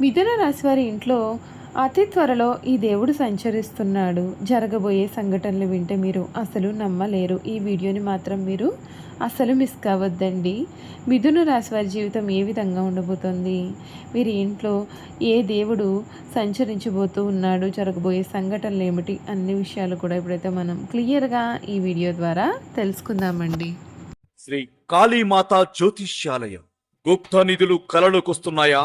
మిథున రాశి వారి ఇంట్లో అతి త్వరలో ఈ దేవుడు సంచరిస్తున్నాడు. జరగబోయే సంఘటనలు వింటే మీరు అసలు నమ్మలేరు. ఈ వీడియోని మాత్రం మీరు అసలు మిస్ కావద్దండి. మిథున రాశి వారి జీవితం ఏ విధంగా ఉండబోతోంది? వీరి ఇంట్లో ఏ దేవుడు సంచరించబోతూ ఉన్నాడు? జరగబోయే సంఘటనలు ఏమిటి? అన్ని విషయాలు కూడా ఇప్పుడైతే మనం క్లియర్గా ఈ వీడియో ద్వారా తెలుసుకుందామండి. శ్రీ కాళీమాత జ్యోతిష్యాలయం. గుప్త నిధులు కలలోకొస్తున్నాయా?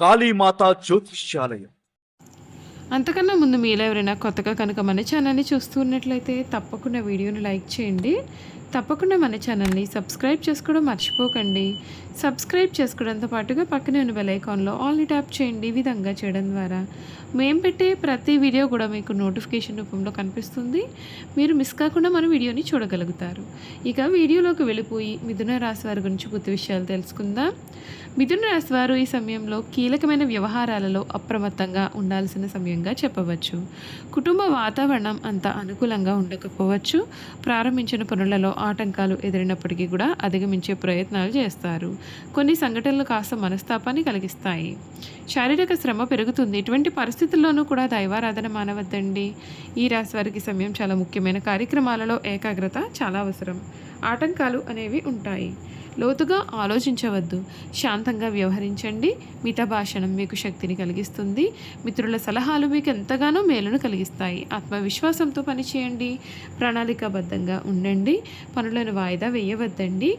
కాళీమాత జ్యోతిష్యాలయం. అంతకన్నా ముందు మీలో ఎవరైనా కొత్తగా కనుక మన ఛానల్ని చూస్తూ ఉన్నట్లయితే తప్పకుండా వీడియోని లైక్ చేయండి. తప్పకుండా మన ఛానల్ని సబ్స్క్రైబ్ చేసుకోవడం మర్చిపోకండి. సబ్స్క్రైబ్ చేసుకోవడంతో పాటుగా పక్కనే ఉన్న బెల్ ఐకాన్లో ఆల్ని ట్యాప్ చేయండి ఈ విధంగా చేయడం ద్వారా. మేము పెట్టే ప్రతి వీడియో కూడా మీకు నోటిఫికేషన్ రూపంలో కనిపిస్తుంది. మీరు మిస్ కాకుండా మన వీడియోని చూడగలుగుతారు. ఇక వీడియోలోకి వెళ్ళిపోయి మిథున రాశి వారి గురించి కొత్త విషయాలు తెలుసుకుందాం. మిథున రాశి వారు ఈ సమయంలో కీలకమైన వ్యవహారాలలో అప్రమత్తంగా ఉండాల్సిన సమయంగా చెప్పవచ్చు. కుటుంబ వాతావరణం అంత అనుకూలంగా ఉండకపోవచ్చు. ప్రారంభించిన పనులలో ఆటంకాలు ఎదిరినప్పటికీ కూడా అధిగమించే ప్రయత్నాలు చేస్తారు. కొన్ని సంఘటనలు కాస్త మనస్తాపాన్ని కలిగిస్తాయి. శారీరక శ్రమ పెరుగుతుంది. ఇటువంటి పరిస్థితుల్లోనూ కూడా దైవారాధన మానవద్దండి. ఈ రాశి వారికి సమయం చాలా ముఖ్యమైన కార్యక్రమాలలో ఏకాగ్రత చాలా అవసరం. ఆటంకాలు అనేవి ఉంటాయి. లోతుగా ఆలోచించవద్దు. శాంతంగా వ్యవహరించండి. మిత భాషణం మీకు శక్తిని కలిగిస్తుంది. మిత్రుల సలహాలు మీకు ఎంతగానో మేలును కలిగిస్తాయి. ఆత్మవిశ్వాసంతో పనిచేయండి. ప్రణాళికాబద్ధంగా ఉండండి. పనులను వాయిదా వేయవద్దండి.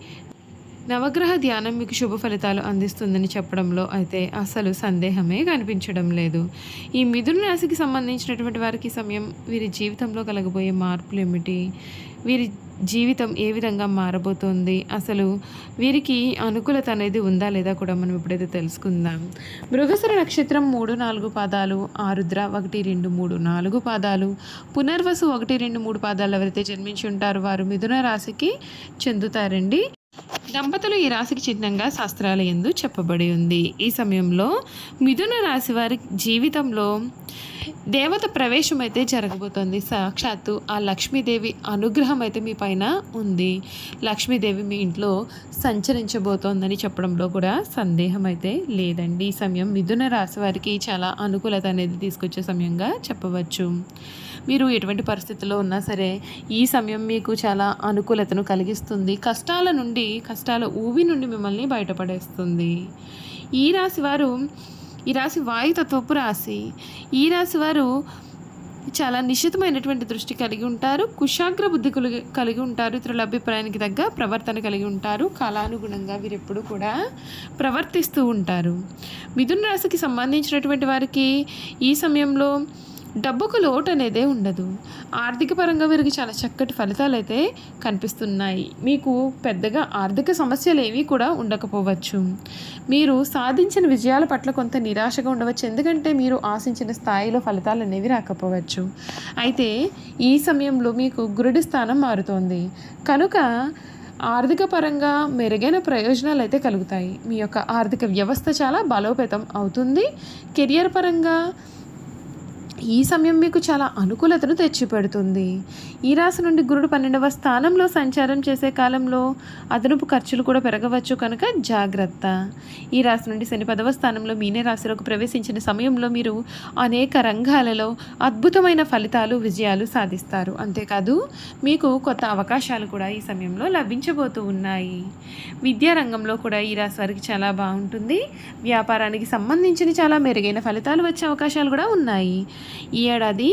నవగ్రహ ధ్యానం మీకు శుభ ఫలితాలు అందిస్తుందని చెప్పడంలో అయితే అసలు సందేహమే కనిపించడం లేదు. ఈ మిథున రాశికి సంబంధించినటువంటి వారికి సమయం వీరి జీవితంలో కలగబోయే మార్పులు ఏమిటి వీరి జీవితం ఏ విధంగా మారబోతోంది? అసలు వీరికి అనుకూలత అనేది ఉందా లేదా కూడా మనం ఇప్పుడైతే తెలుసుకుందాం. మృగశిర నక్షత్రం మూడు నాలుగు పాదాలు ఆరుద్ర ఒకటి రెండు మూడు నాలుగు పాదాలు పునర్వసు ఒకటి రెండు మూడు పాదాలు ఎవరైతే జన్మించి ఉంటారో వారు మిథున రాశికి చెందుతారండి. దంపతులు ఈ రాశికి చిహ్నంగా శాస్త్రాల ఎందు చెప్పబడి ఉంది. ఈ సమయంలో మిథున రాశి వారి జీవితంలో దేవత ప్రవేశం అయితే జరగబోతోంది. సాక్షాత్తు ఆ లక్ష్మీదేవి అనుగ్రహం అయితే మీ పైన ఉంది. లక్ష్మీదేవి మీ ఇంట్లో సంచరించబోతోందని చెప్పడంలో కూడా సందేహం అయితే లేదండి. ఈ సమయం మిథున రాశి వారికి చాలా అనుకూలత అనేది తీసుకొచ్చే సమయంగా చెప్పవచ్చు. మీరు ఎటువంటి పరిస్థితుల్లో ఉన్నా సరే ఈ సమయం మీకు చాలా అనుకూలతను కలిగిస్తుంది. కష్టాల నుండి కష్టాల ఊవి నుండి మిమ్మల్ని బయటపడేస్తుంది. ఈ రాశి వారు ఈ రాశి వాయుతత్వపు రాశి. ఈ రాశి వారు చాలా నిశ్చితమైనటువంటి దృష్టి కలిగి ఉంటారు కుశాగ్ర బుద్ధి కలిగి కలిగి ఉంటారు ఇతరుల అభిప్రాయానికి తగ్గ ప్రవర్తన కలిగి ఉంటారు కాలానుగుణంగా వీరెప్పుడు కూడా ప్రవర్తిస్తూ ఉంటారు. మిథున రాశికి సంబంధించినటువంటి వారికి ఈ సమయంలో డబ్బుకు లోటు అనేదే ఉండదు. ఆర్థిక పరంగా వీరికి చాలా చక్కటి ఫలితాలు అయితే కనిపిస్తున్నాయి. మీకు పెద్దగా ఆర్థిక సమస్యలు ఏవి కూడా ఉండకపోవచ్చు. మీరు సాధించిన విజయాల పట్ల కొంత నిరాశగా ఉండవచ్చు. ఎందుకంటే మీరు ఆశించిన స్థాయిలో ఫలితాలు అనేవి రాకపోవచ్చు. అయితే ఈ సమయంలో మీకు గురుడి స్థానం మారుతోంది. కనుక ఆర్థిక పరంగా మెరుగైన ప్రయోజనాలు అయితే కలుగుతాయి. మీ యొక్క ఆర్థిక వ్యవస్థ చాలా బలోపేతం అవుతుంది. కెరియర్ పరంగా ఈ సమయం మీకు చాలా అనుకూలతను తెచ్చిపెడుతుంది. ఈ రాశి నుండి గురుడు పన్నెండవ స్థానంలో సంచారం చేసే కాలంలో అదనపు ఖర్చులు కూడా పెరగవచ్చు కనుక జాగ్రత్త. ఈ రాశి నుండి శని పదవ స్థానంలో మీనే రాశిలోకి ప్రవేశించిన సమయంలో మీరు అనేక రంగాలలో అద్భుతమైన ఫలితాలు విజయాలు సాధిస్తారు. అంతేకాదు మీకు కొత్త అవకాశాలు కూడా ఈ సమయంలో లభించబోతూ ఉన్నాయి. విద్యా రంగంలో కూడా ఈ రాశి వారికి చాలా బాగుంటుంది. వ్యాపారానికి సంబంధించిన చాలా మెరుగైన ఫలితాలు వచ్చే అవకాశాలు కూడా ఉన్నాయి. ఈ ఏడాది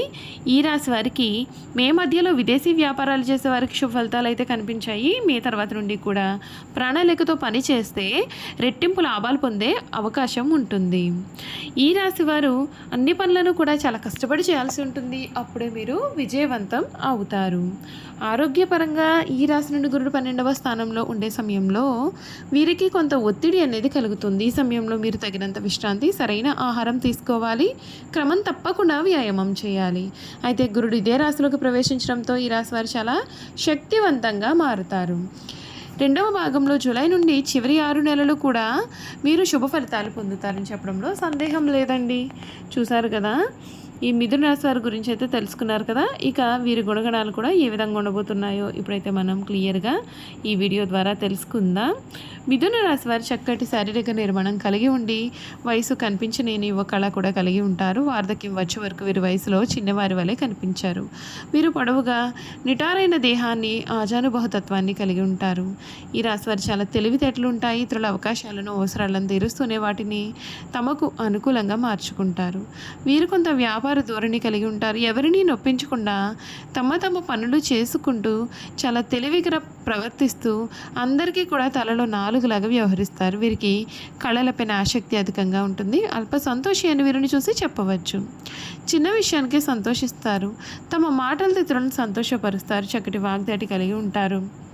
ఈ రాశి వారికి మే మధ్యలో విదేశీ వ్యాపారాలు చేసే వారికి శుభ ఫలితాలు అయితే కనిపించాయి. మే తర్వాత నుండి కూడా ప్రణాళికతో పని చేస్తే రెట్టింపు లాభాలు పొందే అవకాశం ఉంటుంది. ఈ రాశి వారు అన్ని పనులను కూడా చాలా కష్టపడి చేయాల్సి ఉంటుంది. అప్పుడే మీరు విజయవంతం అవుతారు. ఆరోగ్యపరంగా ఈ రాశి నుండి గురుడు పన్నెండవ స్థానంలో ఉండే సమయంలో వీరికి కొంత ఒత్తిడి అనేది కలుగుతుంది. ఈ సమయంలో మీరు తగినంత విశ్రాంతి సరైన ఆహారం తీసుకోవాలి. క్రమం తప్పకుండా వ్యాయామం చేయాలి. అయితే గురుడు ఇదే రాశిలోకి ప్రవేశించడంతో ఈ రాశి వారు చాలా శక్తివంతంగా మారుతారు. రెండవ భాగంలో జూలై నుండి చివరి ఆరు నెలలు కూడా మీరు శుభ ఫలితాలు పొందుతారని చెప్పడంలో సందేహం లేదండి. చూసారు కదా? ఈ మిథున రాశి వారి గురించి అయితే తెలుసుకున్నారు కదా ఇక వీరి గుణగణాలు కూడా ఏ విధంగా ఉండబోతున్నాయో ఇప్పుడైతే మనం క్లియర్గా ఈ వీడియో ద్వారా తెలుసుకుందాం. మిథున రాశి వారి చక్కటి శారీరక నిర్మాణం కలిగి ఉండి వయసు కనిపించలేని యువ కళ కూడా కలిగి ఉంటారు. వార్ధక్యం వచ్చే వరకు వీరి వయసులో చిన్నవారి వలె కనిపించారు. వీరు పొడవుగా నిటారైన దేహాన్ని ఆజానుబహుతత్వాన్ని కలిగి ఉంటారు. ఈ రాశి వారు చాలా తెలివితేటలు ఉంటాయి ఇతరుల అవకాశాలను అవసరాలను తీరుస్తూనే వాటిని తమకు అనుకూలంగా మార్చుకుంటారు. వీరు కొంత వ్యాపార వారు ధోరణి కలిగి ఉంటారు. ఎవరిని నొప్పించకుండా తమ తమ పనులు చేసుకుంటూ చాలా తెలివిగా ప్రవర్తిస్తూ అందరికీ కూడా తలలో నాలుగులాగా వ్యవహరిస్తారు. వీరికి కళలపైన ఆసక్తి అధికంగా ఉంటుంది. అల్ప సంతోషి అని వీరిని చూసి చెప్పవచ్చు. చిన్న విషయానికి సంతోషిస్తారు. తమ మాటలతో ఇతరులను సంతోషపరుస్తారు. చక్కటి వాగ్దాటి కలిగి ఉంటారు.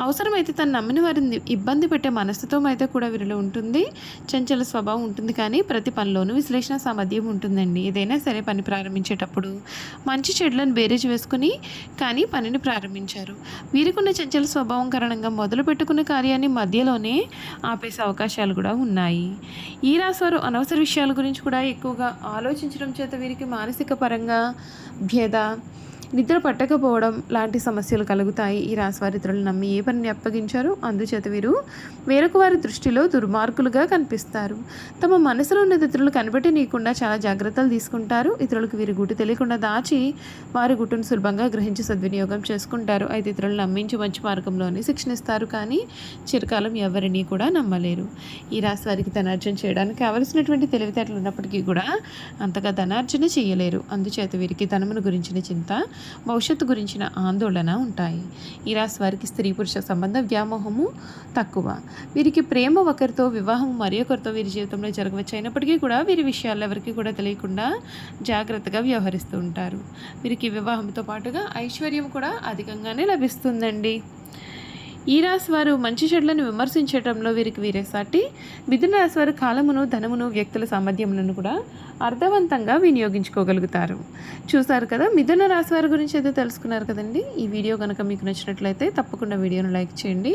అవసరమైతే తను నమ్మిన వారిని ఇబ్బంది పెట్టే మనస్తత్వం అయితే కూడా వీరిలో ఉంటుంది. చంచల స్వభావం ఉంటుంది కానీ ప్రతి పనిలోనూ విశ్లేషణ సామర్థ్యం ఉంటుందండి. ఏదైనా సరే పని ప్రారంభించేటప్పుడు మంచి చెడులను బేరేజ్ వేసుకుని కానీ పనిని ప్రారంభించారు. వీరికున్న చంచల స్వభావం కారణంగా మొదలు పెట్టుకున్న కార్యాన్ని మధ్యలోనే ఆపేసే అవకాశాలు కూడా ఉన్నాయి. ఈ రాశివారు అనవసర విషయాల గురించి కూడా ఎక్కువగా ఆలోచించడం చేత వీరికి మానసిక పరంగా భేద నిద్ర పట్టకపోవడం లాంటి సమస్యలు కలుగుతాయి. ఈ రాశివారి నమ్మి ఏ పనిని అప్పగించారో? అందుచేత వీరు వేరొక వారి దృష్టిలో దుర్మార్గులుగా కనిపిస్తారు. తమ మనసులో ఉన్న ఇతరులు కనిపెట్టి నీకుండా చాలా జాగ్రత్తలు తీసుకుంటారు. ఇతరులకు వీరి గుట్టు తెలియకుండా దాచి వారి గుట్టును సులభంగా గ్రహించి సద్వినియోగం చేసుకుంటారు. అయితే ఇతరులు నమ్మించి మంచి మార్గంలోనే శిక్షణిస్తారు. కానీ చిరకాలం ఎవరిని కూడా నమ్మలేరు. ఈ రాశి వారికి ధనార్జన చేయడానికి కావలసినటువంటి తెలివితేటలు ఉన్నప్పటికీ కూడా అంతగా ధనార్జన చేయలేరు. అందుచేత వీరికి ధనమును గురించిన చింత భవిష్యత్తు గురించిన ఆందోళన ఉంటాయి. ఈ రాశి వారికి స్త్రీ పురుష సంబంధ వ్యామోహము తక్కువ. వీరికి ప్రేమ ఒకరితో వివాహం మరి ఒకరితో వీరి జీవితంలో జరగవచ్చు అయినప్పటికీ కూడా వీరి విషయాలు ఎవరికి కూడా తెలియకుండా జాగ్రత్తగా వ్యవహరిస్తూ ఉంటారు. వీరికి వివాహంతో పాటుగా ఐశ్వర్యం కూడా అధికంగానే లభిస్తుందండి. ఈ రాశి వారు మంచి చెడ్లను విమర్శించడంలో వీరికి వీరే సాటి మిథున రాశి వారు కాలమును ధనమును వ్యక్తుల సామర్థ్యములను కూడా అర్థవంతంగా వినియోగించుకోగలుగుతారు. చూసారు కదా మిథున రాశి వారి గురించి అయితే తెలుసుకున్నారు కదండి. ఈ వీడియో కనుక మీకు నచ్చినట్లయితే తప్పకుండా వీడియోను లైక్ చేయండి.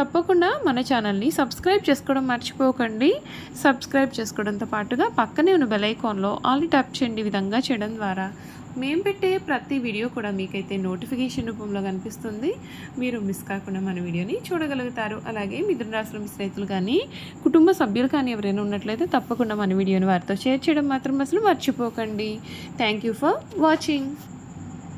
తప్పకుండా మన ఛానల్ని సబ్స్క్రైబ్ చేసుకోవడం మర్చిపోకండి. సబ్స్క్రైబ్ చేసుకోవడంతో పాటుగా పక్కనే ఉన్న బెల్ ఐకాన్లో ఆల్ ట్యాప్ చేయండి విధంగా చేయడం ద్వారా. మేము పెట్టే ప్రతి వీడియో కూడా మీకైతే నోటిఫికేషన్ రూపంలో కనిపిస్తుంది. మీరు మిస్ కాకుండా మన వీడియోని చూడగలుగుతారు. అలాగే మిథున రాశుల స్నేహితులు కానీ కుటుంబ సభ్యులు కానీ ఎవరైనా ఉన్నట్లయితే తప్పకుండా మన వీడియోని వారితో షేర్ చేయడం మాత్రం అసలు మర్చిపోకండి. Thank you for watching